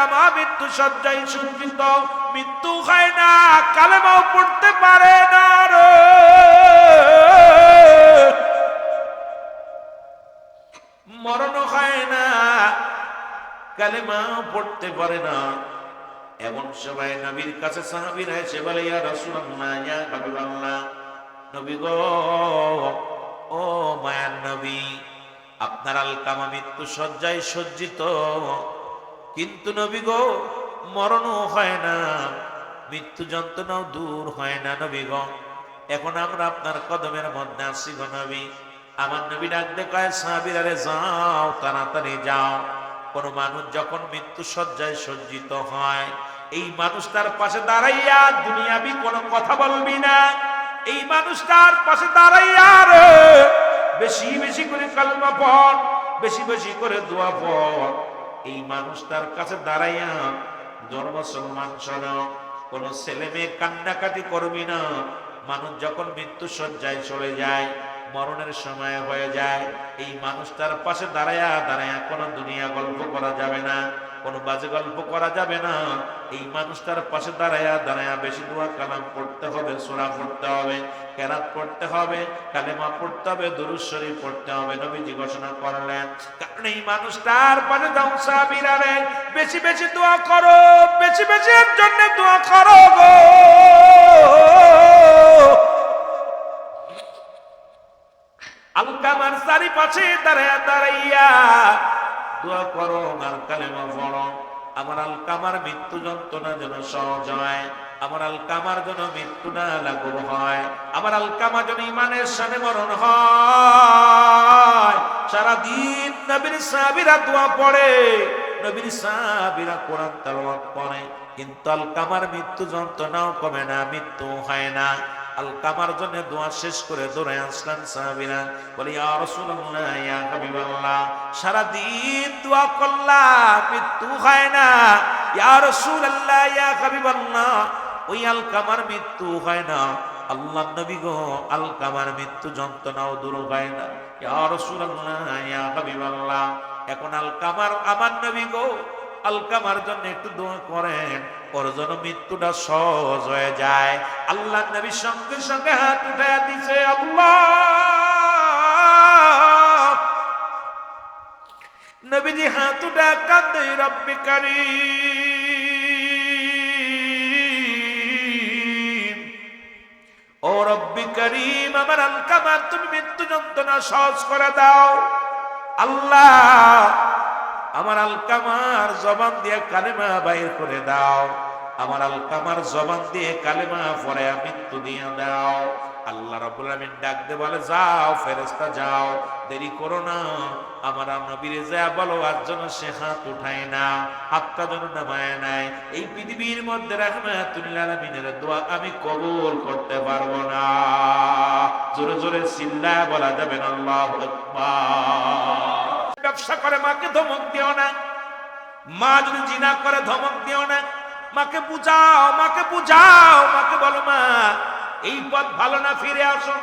আলকামা মৃত্যু সজ্জায় মৃত্যু হয় না, কালেমাও পড়তে পারে না মরণ হয় না, কালেমাও পড়তে পারে না। এমন সবাই নবীর কাছে সাহাবীরা এসে বলে, ইয়া রাসূলুল্লাহ নবী গো, ও মায়ার নবী আপনার আলকামা মৃত্যু সজ্জায় সজ্জিত। কিন্তু নবী গো, মরণও হয় না, মৃত্যু যন্ত্রণাও দূর হয় না নবী গো। এখন আমরা আপনার কদমের মধ্যে আসি গো নবী। আমার নবী ডাকতে কয়, সাহাবীরা রে যাও, তাড়াতাড়ি যাও। কোন মানুষ যখন মৃত্যু সজ্জায় সজ্জিত হয়, এই মানুষটার পাশে দাঁড়াইয়া দুনিয়াবি কোনো কথা বলবি না। এই মানুষটার পাশে দাঁড়াইয়া বেশি বেশি করে কালমা পড়, বেশি বেশি করে দোয়া পড়। এই মানুষটার কাছে দাঁড়াইয়া ধর্ম সম্মান শোন কোন ছেলে মেয়ে কান্নাকাটি করবি না। মানুষ যখন মৃত্যু সজ্জায় চলে যায়, মরণের সময় হয়ে যায়, এই মানুষটার পাশে দাঁড়ায়া দাঁড়ায়া কোনো দুনিয়া গল্প করা যাবে না। কোনো বাজে গল্প করা যাবে না। এই মানুষটার পাশে দাঁড়ায়া দাঁড়ায়া বেশি দোয়া কালাম পড়তে হবে সোনা পড়তে হবে, কেরাত পড়তে হবে, কালেমা পড়তে হবে, দুরুদ শরীফ পড়তে হবে, নবীজি ঘোষণা করলেন, কারণ এই মানুষটার পাশে দাও সাবিরারে বেশি বেশি দোয়া করো, বেশি বেশি এর জন্য দোয়া করো গো। চারিপাশে দাঁড়াইয়া দাঁড়াইয়া দোয়া করো আর কালেমা পড়ো। আমার আলকামার মৃত্যু যন্ত্রণা যেন সহজ হয়। আমার আলকামার যেন মৃত্যু না লাঘব হয়। আমার আলকামা যেন ইমানের সামনে মরণ হয়। সারাদিন নবীর সাহাবিরা দোয়া পড়ে। নবীর সাহাবিরা কোরআন তালাওয়াত পড়ে কিন্তু আলকামার মৃত্যু যন্ত্রণাও কমে না মৃত্যু হয় না। আলকামার জন্য দোয়া শেষ করে দৌড়ে আসলেন সাহাবিরা। বলি সারা দিন দোয়া করলাম মৃত্যু হয় না। ইয়া রাসূলুল্লাহ, ইয়া হাবিবাল্লাহ, ওই আলকামার মৃত্যু হয় না। আল্লাহ নবী গো, আলকামার মৃত্যু যন্ত্রণাও দূর হয় না। ইয়া রাসূলুল্লাহ, ইয়া হাবিবাল্লাহ, এখন আলকামার আমার নবী গো, আলকামার জন্য একটু দোয়া করেন। ওর জন্য মৃত্যুটা সহজ হয়ে যায়। আল্লাহ নবী সঙ্গে সঙ্গে হাত উঠে দিছে, আল্লাহ। নবীজি হাত উঠে কান্দে রব্বি করিম। ও রব্বি করিম, আমার আলকামার তুমি মৃত্যু যন্ত্রণা সহজ করে দাও। আল্লাহ আমার আলকামার জবান দিয়ে কালেমা বাইর করে দাও। আমার আলকামার জবান দিয়ে কালেমা পরে মৃত্যু দিয়ে দাও। আল্লাহ রাব্বুল আলামিন ডাক দে বলে, যাও, ফেরেশতা, যাও। দেরি করো না। আমার নবীর যা বলো আর জন্য সে হাত উঠায় না, হাতটা যেন নামায় নাই। এই পৃথিবীর মধ্যে রাহমাতুল্লাহ আলামিনের দোয়া আমি কবুল করতে পারব না। জোরে জোরে চিল্লা বলা যাবে না, আল্লাহু আকবার। ব্যবসা করে, মাকে ধমক দিও না। মা যদি জিনা করে, ধমক দিও না। মাকে বুঝাও মাকে বুঝাও, মাকে বলো, মা, এই পথ ভালো না, ফিরে আসো।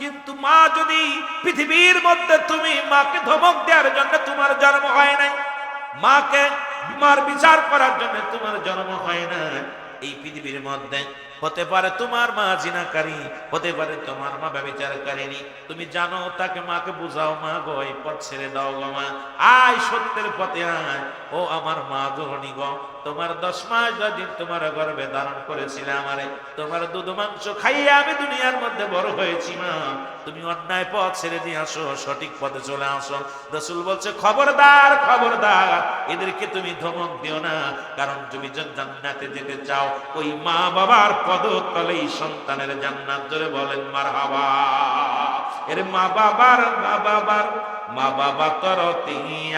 কিন্তু মা যদি পৃথিবীর মধ্যে তুমি মাকে ধমক দেওয়ার জন্য তোমার জন্ম হয় নাই, মাকে মার বিচার করার জন্য তোমার জন্ম হয় না এই পৃথিবীর মধ্যে হতে পারে তোমার মা জিনাকারী, হতে পারে তোমার মা ব্যবচারকারিনী তুমি জানো, তাকে মাকে বুঝাও, মা গো, এই পথ ছেড়ে দাও গো মা। আয় সত্যের পথে আয়। ও আমার মা জননী গো তোমার দশ মাস দিন তোমার গর্ভে ধারণ করেছিলে আমারে তোমার দুধ মাংস খাইয়ে আমি দুনিয়ার মধ্যে বড় হয়েছি, মা। তুমি অন্যায় পথ ছেড়ে দিয়ে আসো, সঠিক পথে চলে আসো। রসুল বলছে, খবরদার খবরদার, এদেরকে তুমি ধমক দিও না। কারণ তুমি জান্নাতে যেতে চাও। ওই মা বাবার পদতলেই সন্তানের জান্নাত। ধরে বলেন মার হাবা এর মা বাবার মা বাবার, মা বাবা তর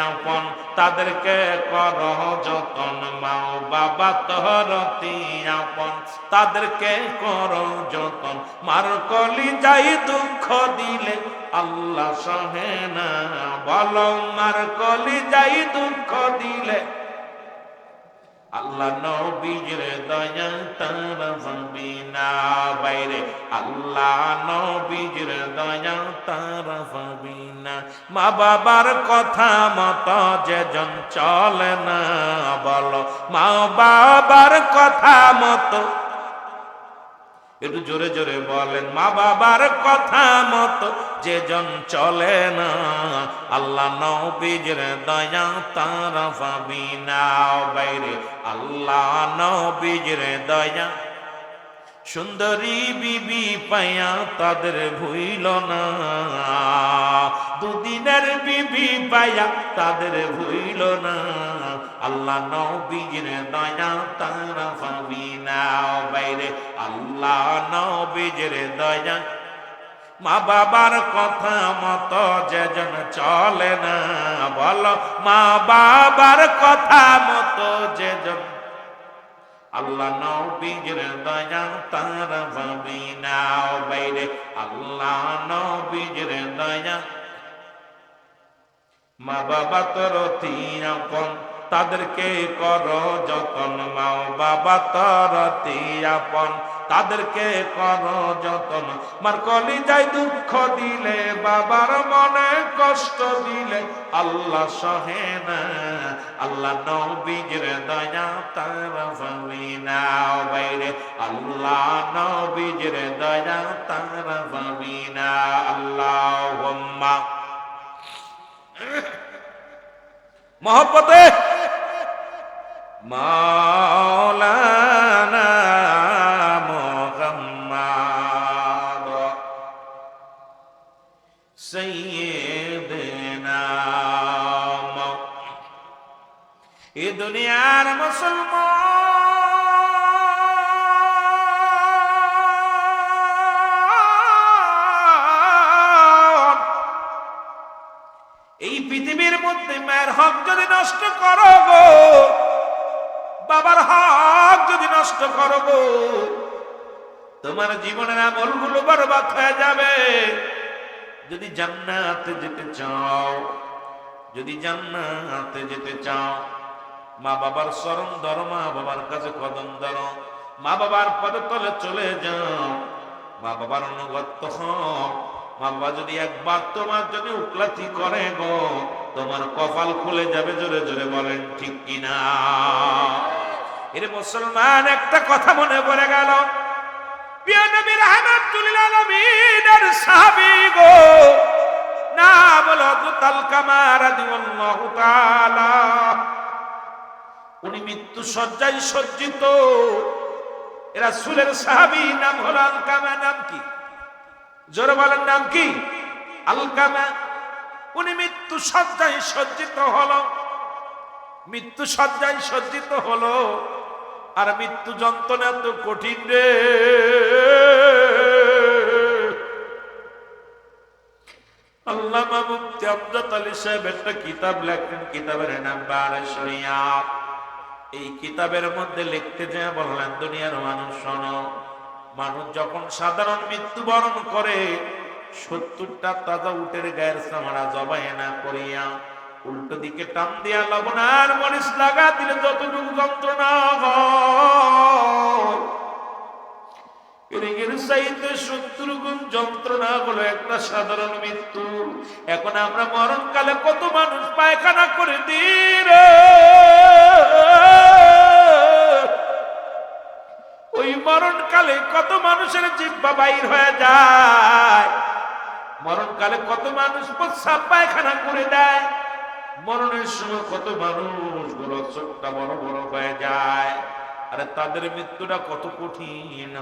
আপন তাদেরকে কর যতন, মা বাবা তর আপন তাদেরকে কর যতন। মার কলি যাই দুঃখ দিলে আল্লাহ সহে না, বল মার কলি যাই দুঃখ দিলে আল্লাহ নবীর দয়া তারা ভাবি না বাইরে আল্লাহ নবীর দয়া তারা ভাবি না মা বাবার কথা মত যেজন চলে না বলো মা বাবার কথা মতো একটু জোরে জোরে বলেন, মা বাবার কথা মতো যে জন চলে না, আল্লাহ নবীজের দয়া তারা পাবি না বাইরে আল্লাহ নবীজের দয়া। সুন্দরী বিবি পায়া তাদের ভুইল না, দুদিনের বিবি পায়া তাদের ভুইল না। আল্লাহ নবীর দয়া তারা পাবি না বাইরে। আল্লাহ নবীর দয়া। মা বাবার কথা মতো যেজন চলে না, বলো মা বাবার কথা মতো যেজন। আল্লাহ নবীর দয়া তারা ভাবি না বাইরে। আল্লাহ নবীর দয়া। মা বাবা তোর আপন। তাদেরকে কর যতন মা বাবা তোর আপন। তাদেরকে কর যতন। মার কলি যাই দুঃখ দিলে, বাবার মনে কষ্ট দিলে, আল্লাহ সহে না। আল্লাহ নবীজের দয়া তার ভাবি না বাইরে। আল্লাহ নবীজের দয়া তার ভাবি না আল্লাহ মহব্বতে মাওলানা মোহাম্মদ সৈয়দনা মৌ- এ দুনিয়ার মুসলমান। এই পৃথিবীর মধ্যে মায়ের হক যদি নষ্ট করো গো বাবার হক যদি নষ্ট করো গো, তোমার জীবনের আমলগুলো বরবাদ হয়ে যাবে। যদি জান্নাতে যেতে চাও, যদি জান্নাতে যেতে চাও, মা বাবার স্মরণ ধরো, মা বাবার কাছে কদম ধরো, মা বাবার পদতলে চলে যাও, মা বাবার অনুগত্য হও। মা বাবা যদি একবার তোমার যদি উকলাতি করে গো তোমার কপাল খুলে যাবে জোরে জোরে বলেন, ঠিক কিনা? এর মুসলমান, একটা কথা মনে পড়ে গেল। উনি মৃত্যু সজ্জিত। এরা নাম হলো নাম কি? জোরে বলেন, নাম কি? আলকামা উনি মৃত্যু সজ্জায় সজ্জিত হলো। মৃত্যু সজ্জায় সজ্জিত হলো। আর মৃত্যু যন্ত্রণা তো কঠিন রে। আল্লামা মুফতি আমজাদ আলী সাহেব একটা কিতাব লেখেন, কিতাবের নাম বারে শরিয়াত এই কিতাবের মধ্যে লিখতে যা বললেন, দুনিয়ার মানুষ শোনো, মানুষ যখন সাধারণ মৃত্যুবরণ করে সত্তরটা তাজা উটের গায়ের চামড়া জবাই না করিয়া উল্টো দিকে টান দিয়া লবণ আর মরিচ লাগা দিলে যতটুকু যন্ত্রণা যন্ত্রণা হলো মরণকালে কত মানুষের জিব্বা বাইর হয়ে যায়। মরণকালে কত মানুষ প্রস্রাব পায়খানা করে দেয়। মরণের সময় কত মানুষগুলো চোখটা বড় বড় হয়ে যায়। আরে তাদের মৃত্যুটা কত কঠিন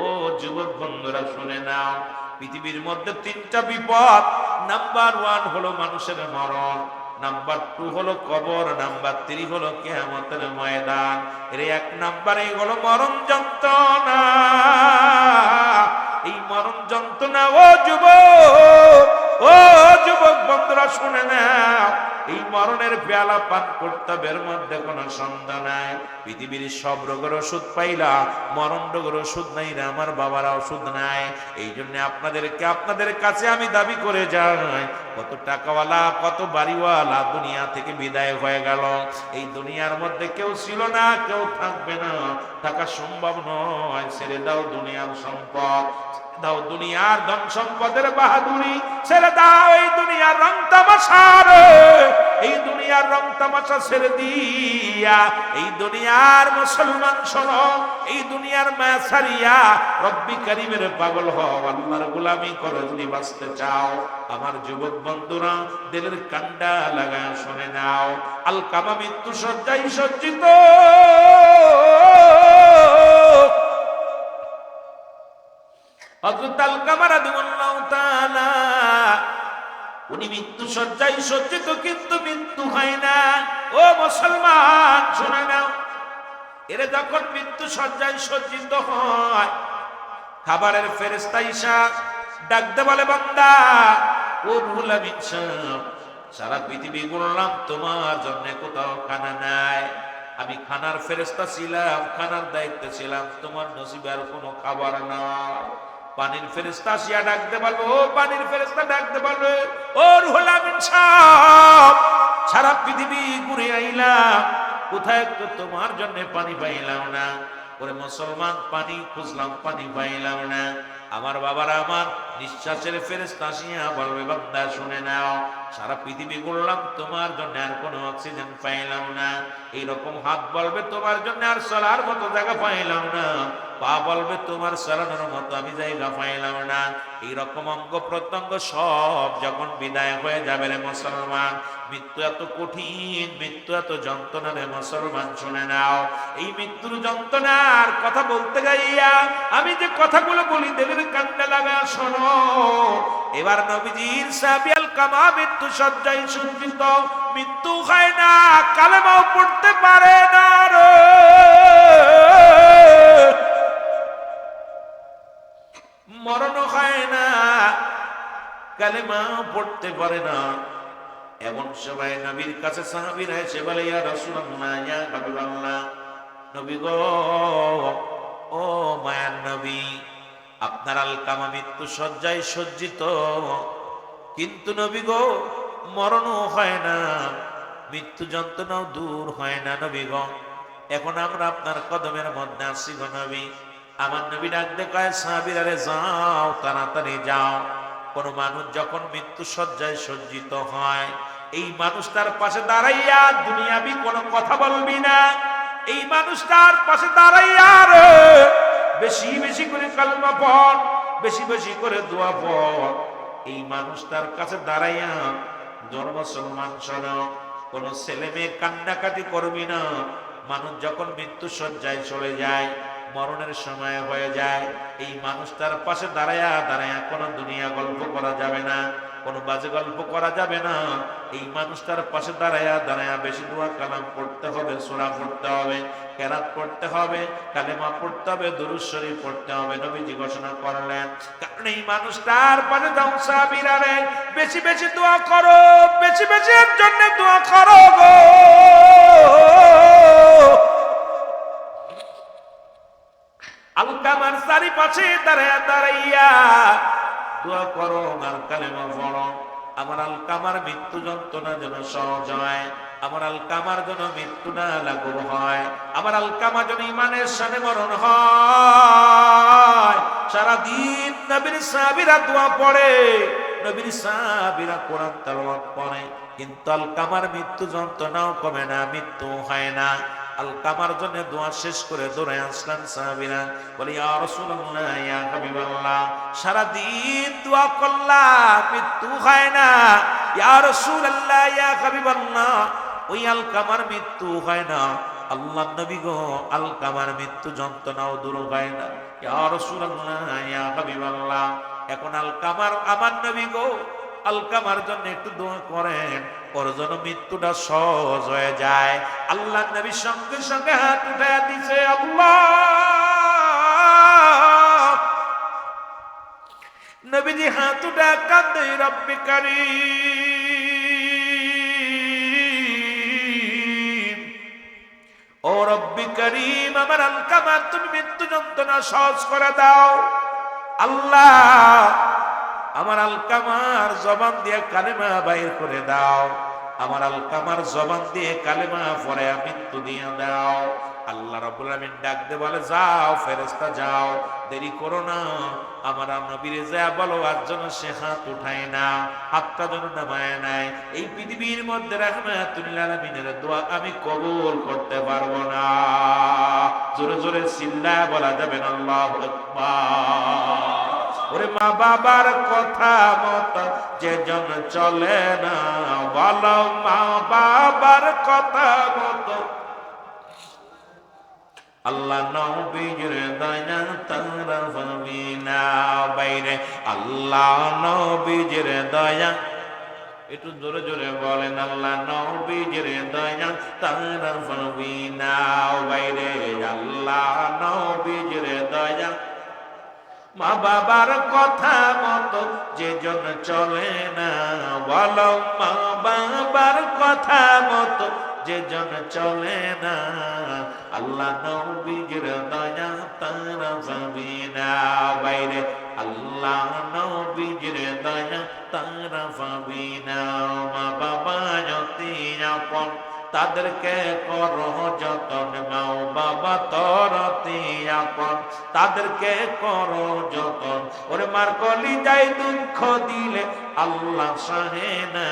ও যুবক বন্ধুরা, শুনে নাও। পৃথিবীর মধ্যে তিনটা বিপদ। নাম্বার ওয়ান হলো মানুষের মরণ। নাম্বার টু হলো কবর। নাম্বার থ্রি হলো কেয়ামতের ময়দান। এর এক নাম্বারে হলো মরণ যন্ত্রণা। এই মরণ যন্ত্রণা ও যুবক ও যুবক বন্ধুরা শুনে না এই মরণের পেয়ালা পান কর্তব্যের মধ্যে কোনো সন্ধ্যা নাই। পৃথিবীর সব রোগের ওষুধ পাইলা, মরণ রোগের ওষুধ নাই রে, আমার বাবার ওষুধ নাই। এই জন্য আপনাদেরকে, আপনাদের কাছে আমি দাবি করে যাই, কত টাকাওয়ালা, কত বাড়িওয়ালা দুনিয়া থেকে বিদায় হয়ে গেল। এই দুনিয়ার মধ্যে কেউ ছিল না, কেউ থাকবে না, থাকা সম্ভব নয়। ছেড়ে দাও দুনিয়ার সম্পদ। দাও দুনিয়ার ধন সম্পদের বাহাদুরি, ছেড়ে দাও এই দুনিয়ার রং তামাশার এই দুনিয়ার রং তামাশা ছেড়ে দিয়া, এই দুনিয়ার মুসলমান শোনো, এই দুনিয়ার মায়া ছাড়িয়া রব্বি কারিমের পাগল হও, আল্লাহর গোলামি করো যদি বাঁচতে চাও। আমার যুবক বন্ধুরা, দিলের কান্ডা লাগা শুনে নাও। আল কামা মৃত্যু সজ্জাই সজ্জিত। হযরত আল কামা রাদিয়াল্লাহু তাআলা, উনি মৃত্যু সজ্জায় সজ্জিত, কিন্তু মৃত্যু হয় না। ও মুসলমান, শুনে নাও। এরা যখন মৃত্যু সজ্জায় সজ্জিত হয়, খাবারের ফেরেস্তা ইসা ডাকতে বলে, বান্দা, ও রুহুল আমিন সারা পৃথিবী ঘুরলাম তোমার জন্য কোথাও খানা নাই। আমি খানার ফেরেস্তা ছিলাম, খানার দায়িত্বে ছিলাম, তোমার নসিবে আর কোনো খাবার নাই। পানির ফেরেস্তা আসিয়া ডাকতে পারব ও পানির ফেরেস্তা ডাকতে পারবে ও আমিন সাহেব, সারা পৃথিবী ঘুরে আইলাম কোথায় তো তোমার জন্য পানি পাইলাম না? ওরে মুসলমান পানি খুঁজলাম পানি পাইলাম না। আমার বাবারা আমার নিঃশ্বাসের ফেরেস্তা আসিয়া বলবে বান্দা শুনে নাও সারা পৃথিবী ঘুরলাম তোমার জন্য আর কোনো অক্সিজেন পাইলাম না। এইরকম হাত বলবে, তোমার জন্য আর চলার মতো জায়গা পাইলাম না। পা বলবে, তোমার চালানোর মতো আমি জায়গা পাইলাম না। এইরকম অঙ্গ প্রত্যঙ্গ সব যখন বিদায় হয়ে যাবে রে মুসলমান, মৃত্যু এত কঠিন, মৃত্যু এত যন্ত্রণা রে মুসলমান, শুনে নাও। এই মৃত্যুর যন্ত্রণার কথা বলতে গাইয়া আমি যে কথাগুলো বলি দেবের কান্দে লাগা শোনো। এবার নবীজির সাবিয়াল কামা মৃত্যু সজ্জায় সজ্জিত। মৃত্যু হয় না, কালেমাও পড়তে পারে না মরণ হয় না পড়তে পারে না। এমন সবাই নবীর কাছে বলে, ইয়া রাসূলুল্লাহ, ইয়া নবী গো, ও মায়ার নবী, আপনার আলকামা মৃত্যু সজ্জায় সজ্জিত। কিন্তু নবী গো, মরণও হয় না, মৃত্যু যন্ত্রণাও দূর হয় না নবী গো। এখন আমরা আপনার কদমের মধ্যে আসি গো নবী। আমার নবী ডাকতে কয়, সাহাবীরা যাও, তাড়াতাড়ি যাও। কোন মানুষ যখন মৃত্যু সজ্জায় সজ্জিত হয়, এই মানুষটার পাশে দাঁড়াইয়া দুনিয়াবি কোনো কথা বলবি না। এই মানুষটার পাশে দাঁড়াইয়া বেশি বেশি করে কালমা পড়, বেশি বেশি করে দোয়া পড়। এই মানুষটার কাছে দাঁড়াইয়া ধর্ম মুসলমান শোন। কোন ছেলে মেয়ে কান্নাকাটি করবি না। মানুষ যখন মৃত্যু সজ্জায় চলে যায়, মরণের সময় হয়ে যায়, এই মানুষটার পাশে দাঁড়ায়া দাঁড়ায়া কোনো দুনিয়া গল্প করা যাবে না, কোনো বাজে গল্প করা যাবে না। এই মানুষটার পাশে দাঁড়ায়া দাঁড়ায়া বেশি দোয়া কালাম পড়তে হবে সোনা পড়তে হবে। কেরাত পড়তে হবে, কালেমা পড়তে হবে, দুরুদ শরীফ পড়তে হবে। নবীজি ঘোষণা করলেন, কারণ এই মানুষটার পাশে দাও সাবিরারে বেশি বেশি দোয়া করো, বেশি বেশি এর জন্য দোয়া করো গো। আলকামার চারিপাশে দাঁড়াইয়া দাঁড়াইয়া দোয়া করো আর কালেমা পড়ো। আমার আলকামার মৃত্যু যন্ত্রণা যেন সহজ হয়। আমার আলকামার যেন মৃত্যু না লাগু হয়, আমার আলকামা যেন ইমানের সানে মরণ হয়। সারাদিন নবীর সাহাবিরা দোয়া পড়ে, নবীর সাহাবিরা কোরআন তালাওয়াত পড়ে, কিন্তু আলকামার মৃত্যু যন্ত্রণাও কমে না মৃত্যু হয় না। আলকামার জন্য দোয়া শেষ করে দৌড়ে আসলাম সাহাবিরা, বলি হাবিবাল্লাহ সারা দিন দোয়া করলাম, মৃত্যু হয় না। ইয়া রাসূলুল্লাহ, ইয়া হাবিবাল্লাহ ওই আলকামার মৃত্যু হয় না। আল্লাহ নবী গো, আলকামার মৃত্যু যন্ত্রণাও দূর হয় না। হাবিবাল্লাহ, এখন আলকামার আমার নবী গো, আলকামার জন্য একটু দোয়া করেন, ওর জন্য মৃত্যুটা সহজ হয়ে যায়। আল্লাহ নবী সঙ্গে সঙ্গে হাত উঠে দিছে, আল্লাহ! নবীজি হাত উঠে কান্দে রব্বি ও রব্বি করিম, আমার আলকামা তুমি মৃত্যু যন্ত্রণা সহজ করে দাও। আল্লাহ, আমার আলকামার জবান দিয়ে কালেমা বাইর করে দাও। আমার আলকামার জবান দিয়ে কালেমা পরে মৃত্যু দিয়ে দাও। আল্লাহ আলামিন ডাক দে বলে, যাও ফেরেস্তা যাও। দেরি করো না। আমার নবীর যা বলো, আর যেন সে হাত উঠায় না, হাতটা যেন নামায় নাই। এই পৃথিবীর মধ্যে রাহমাতুল্লাহ দোয়া আমি কবুল করতে পারব না। জোরে জোরে চিল্লা বলা যাবে না, আল্লাহু ওরে মা বাবার কথা মত, যে জন চলে না, বলো মা বাবার কথা মত। আল্লাহ নবীর দয়া তারা পাবি না বাইরে। আল্লাহ নবীর দয়া। একটু জোরে জোরে বলেন, আল্লাহ নবীর দয়া তারা পাবি না বাইরে। আল্লাহ নবীর দয়া। মা বাবার কথা মতো যে জন চলে না, বলো মা বাবার কথা মতো যে জন চলে না, আল্লাহ নবীর দয়া তারা পাবি না বাইরে আল্লাহ নবীর দয়া তারা পাবি না মা বাবা যতি আপন তাদেরকে করো যতন মাও বাবা তরতি আপন তাদেরকে করো যতন। ওরে মার কলি যাই দুঃখ দিলে আল্লাহ সহে না।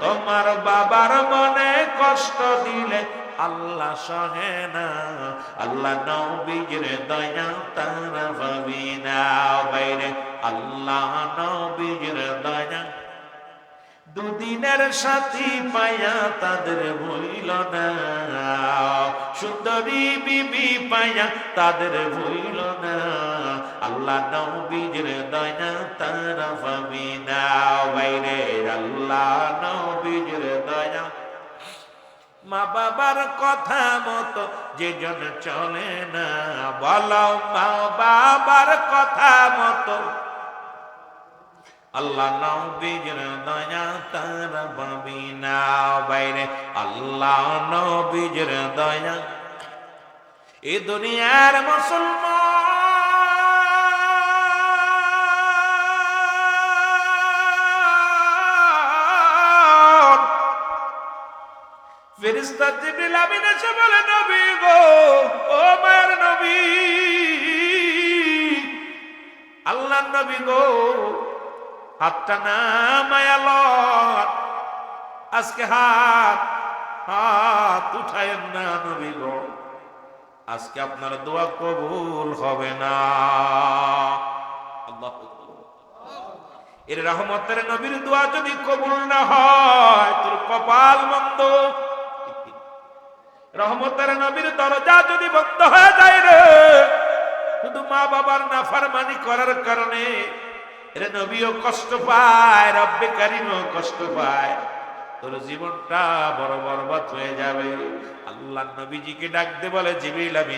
তোমার বাবার মনে কষ্ট দিলে আল্লাহ সহে না। আল্লাহ নবীর দয়া তারা ভাবি না। বাইরে আল্লাহ নবীর দয়া দুদিনের সাথী পায়া তাদের ভুইল না। সুন্দরী বিবি পায়া তাদের ভুইল না। আল্লাহ নবীর দয়া তারা পাবি না বাইরে আল্লাহ নবীর দয়া। মা বাবার কথা মতো যে জন চলে না। বলো মা বাবার কথা মতো আল্লাহ নবীর দয়া তার পাবি না বাইরে। আল্লাহ নবীর দয়া। এ দুনিয়ার মুসলমান। ফেরিস্তা জিবরিল আমিন এসে বলে, নবী গো, ও মায়ের নবী, আল্লাহ নবী গো হাতটা না আজকে হাত হাত উঠায়েন না নবী গো। আজকে আপনার দোয়া কবুল হবে না। এর রহমতের নবীর দোয়া যদি কবুল না হয়, তোর কপাল মন্দ রহমতের নবীর দরজা যদি বন্ধ হয়ে যায় রে, শুধু মা বাবার নাফারমানি করার কারণে এর নবীও কষ্ট পায়, রব্বে কারিমও কষ্ট পায়। তোর জীবনটা বড় বরবাদ হয়ে যাবে। আল্লাহ নবীজিকে ডাকতে বলে জিবিল আপনি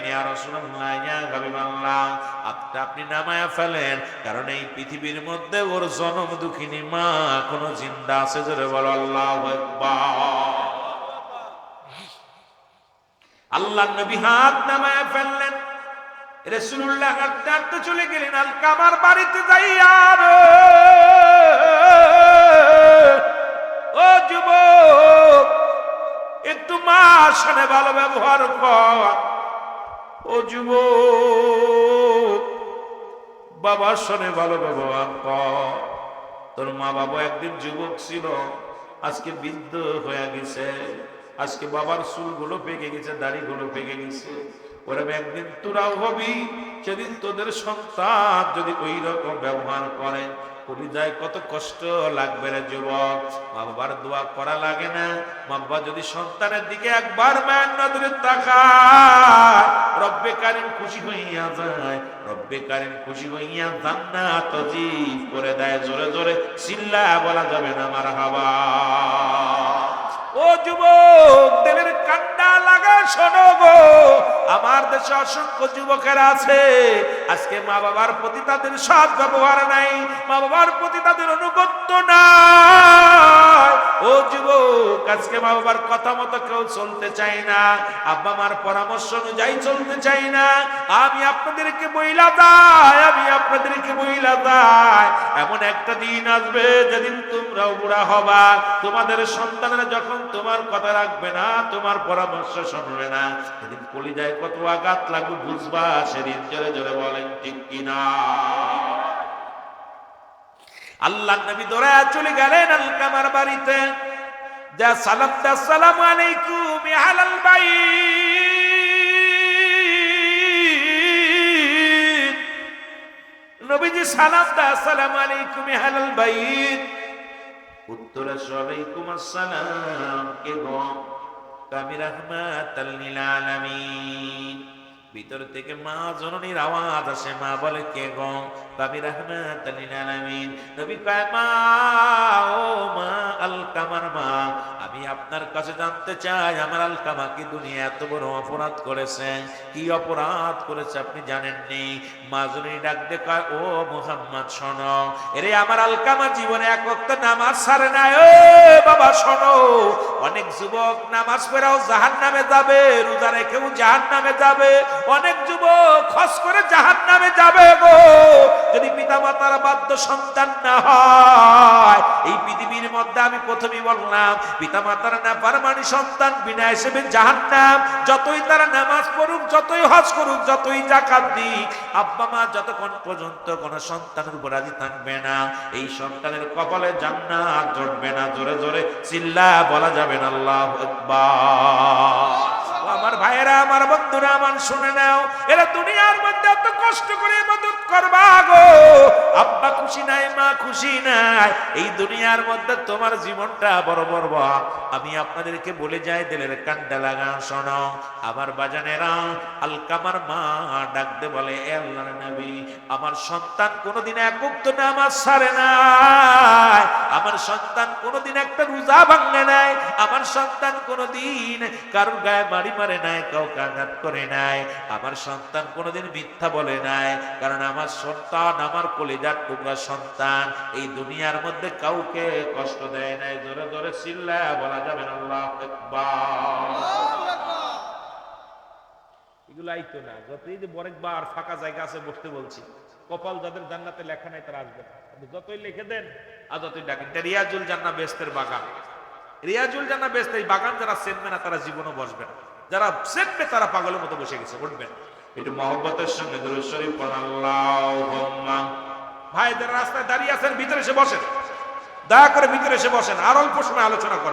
আপনি নামায়া ফেলেন, কারণ এই পৃথিবীর মধ্যে ওর জনম দুঃখিনী মা কোনো জিন্দা আছে জোরে বলো, আল্লাহ আল্লাহ নবী হাত নামায়া ফেললেন রসুল্লাহ হাঁটতে চলে গেলেন আল কামার বাড়িতে যাইয়া রে। ও যুবক, একটু মা সানে ভালো ব্যবহার কর। ও যুবক বাবার সনে ভালো ব্যবহার কর। তোর মা বাবা একদিন যুবক ছিল, আজকে বৃদ্ধ হয়ে গেছে। আজকে বাবার চুলগুলো পেকে গেছে, দাড়িগুলো পেকে গেছে। ওরা একদিন তোরাও হবি, সেদিন তোদের সন্তান যদি ওই রকম ব্যবহার করে। কলিজায় কত কষ্ট লাগবে রে যুবক মা বাবার দোয়া করা লাগে না। মা বাবা যদি সন্তানের দিকে একবার মায়ের নজরে তাকায়, রব্বে কারিম খুশি হইয়া যায়, রব্বে কারিম খুশি হইয়া জান্নাত জিব করে দেয়। জোরে জোরে চিল্লা বলা যাবে না আমার হাওয়া ও যুবক দেবের কান্না লাগা শোনো গো। আমার দেশে অসংখ্য যুবকের আছে। আজকে মা বাবার প্রতি তাদের সৎ ব্যবহার নাই, মা বাবার প্রতি তাদের অনুগত্য নাই। ও যুবক, আজকে মা বাবার কথা মতো কেউ চলতে চায় না, আব্বা মার পরামর্শ অনুযায়ী চলতে চাই না। আমি আপনাদেরকে বইলা দায় আমি আপনাদেরকে বইলা দায় এমন একটা দিন আসবে যেদিন তোমরাও বুড়া হবা। তোমাদের সন্তানেরা যখন তোমার কথা রাখবে না, তোমার পরামর্শ শুনবে না। সেদিন কলিজায় কত আঘাত লাগবে, বুঝবা, সেদিন জোরে জোরে বলেন ঠিক কিনা আল্লাহ নবী দৌড়ায় চলে গেলেন আলকামার বাড়িতে। যা সালাম সালাম আলাইকুম হালাল বাইত। নবীজি সালাম দা সালাম আলাইকুম হালাল বাইত। উত্তরে ওয়ালাইকুম আসসালাম। কে গো? কামি রাহমাতাল লিল আলামিন। ভিতর থেকে মা জননীর আওয়াজ আসে। মা বলে, কে গো? বাবি রাহমাতাল লিল আলামিন। নবী কয়, মা, ও মা আল কামার মা। আমি আপনার কাছে জানতে চাই, আমার আল কামা কি দুনিয়া এত বড় অপরাধ করেছে। কি অপরাধ করেছে আপনি জানেননি? মা জননী ডাক দে কয়, ও মুহাম্মদ, শোনো। এরে আমার আলকামা জীবনে এক ওয়াক্ত নামাজ ছাড়ে না ও বাবা, শোনো। অনেক যুবক নামাজ পড়াও জাহান নামে যাবে, রোজা রেখেও জাহান নামে যাবে। অনেক যুবক খস করে জাহান নামে যাবে গো। যদি পিতা মাতার বাধ্য সন্তান না হয়, এই পৃথিবীর মধ্যে আমি প্রথমেই বললাম, পিতা মাতার না পারমানি সন্তান, বিনা হিসেবে জাহান নাম যতই তারা নামাজ পড়ুক, যতই হজ করুক, যতই জাকাত দিক, আব্বা মা যতক্ষণ পর্যন্ত কোনো সন্তানের উপর রাজি থাকবে না, এই সন্তানের কপালে জান্নাত জড়বে না। জোরে জোরে চিল্লা বলা যাবে না, আল্লাহ ও আমার ভাইয়েরা, আমার বন্ধুরা, আমার শুনে নাও। এরা দুনিয়ার মধ্যে এত কষ্ট করে মদত করবা গো। আব্বা খুশি নাই, মা খুশি নাই। এই দুনিয়ার মধ্যে তোমার জীবনটা বড় বড় আমি আপনাদেরকে বলে যাই, দিলের কান্ডা লাগা শোনো। আমার বাজানেরা, আলকামার মা ডাকতে বলে, এ আল্লাহর নবী, আমার সন্তান কোনোদিন একক তো নামাজ ছাড়ে নাই। আমার সন্তান কোনোদিন একটা রোজা ভাঙে নাই। আমার সন্তান কোনোদিন কারোর গায়ে বাড়ি মারে নাই, কাউকে আঘাত করে নাই, আমার সন্তান কোনোদিন মিথ্যা বলে নাই, কারণ আমার সন্তান আমার কলিজার টুকরা সন্তান, এই দুনিয়ার মধ্যে কাউকে কষ্ট দেয় নাই, জোরে জোরে চিল্লা বলা যাবে না, আল্লাহ না, যতই যে বরেকবার ফাঁকা জায়গা আছে বসতে বলছি, কপাল যাদের জান্নাতে লেখা নাই তারা আসবে যতই লিখে দেন, আর যতই ডাকেন রিয়াজুল জান্না বেস্তের বাগান। রিয়াজুল জান্না বেস্ত এই বাগান যারা চেনবে না, তারা জীবনও বসবে না। যারা সেটবে তারা পাগলের মতো বসে গেছে উঠবেন একটু মহব্বতের সঙ্গে ভাইদের রাস্তায় দাঁড়িয়ে আছেন ভিতরে এসে বসেন। দয়া করে ভিতরে এসে বসেন আর অল্প সময় আলোচনা করেন।